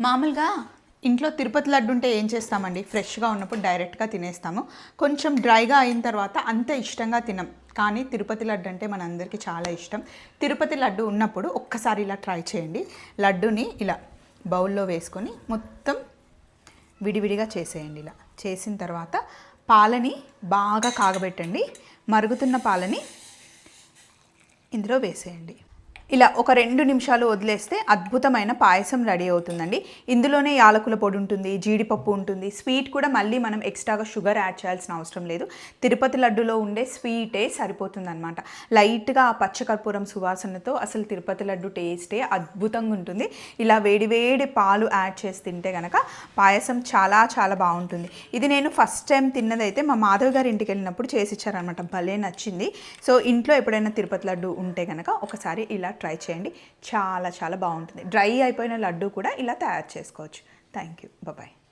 మామూలుగా ఇంట్లో తిరుపతి లడ్డు ఉంటే ఏం చేస్తామండి? ఫ్రెష్గా ఉన్నప్పుడు డైరెక్ట్గా తినేస్తాము. కొంచెం డ్రైగా అయిన తర్వాత అంత ఇష్టంగా తినం. కానీ తిరుపతి లడ్డు అంటే మనందరికీ చాలా ఇష్టం. తిరుపతి లడ్డు ఉన్నప్పుడు ఒక్కసారి ఇలా ట్రై చేయండి. లడ్డుని ఇలా బౌల్లో వేసుకొని మొత్తం విడివిడిగా చేసేయండి ఇలా. చేసిన తర్వాత పాలని బాగా కాగబెట్టండి. మరుగుతున్న పాలని ఇందులో వేసేయండి. ఇలా ఒక రెండు నిమిషాలు వదిలేస్తే అద్భుతమైన పాయసం రెడీ అవుతుందండి. ఇందులోనే యాలకుల పొడి ఉంటుంది జీడిపప్పు ఉంటుంది. స్వీట్ కూడా మళ్ళీ మనం ఎక్స్ట్రాగా షుగర్ యాడ్ చేయాల్సిన అవసరం లేదు. తిరుపతి లడ్డులో ఉండే స్వీటే సరిపోతుందన్నమాట. లైట్గా ఆ పచ్చకర్పూరం సువాసనతో అసలు తిరుపతి లడ్డు టేస్టే అద్భుతంగా ఉంటుంది. ఇలా వేడివేడి పాలు యాడ్ చేసి తింటే కనుక పాయసం చాలా చాలా బాగుంటుంది. ఇది నేను ఫస్ట్ టైం తిన్నదైతే మా మాధవ్ గారి ఇంటికి వెళ్ళినప్పుడు చేసి ఇచ్చారనమాట భలే నచ్చింది. సో ఇంట్లో ఎప్పుడైనా తిరుపతి లడ్డు ఉంటే కనుక ఒకసారి ఇలా ట్రై చేయండి. చాలా చాలా బాగుంటుంది. డ్రై అయిపోయిన లడ్డు కూడా ఇలా తయారు చేసుకోవచ్చు. Thank you bye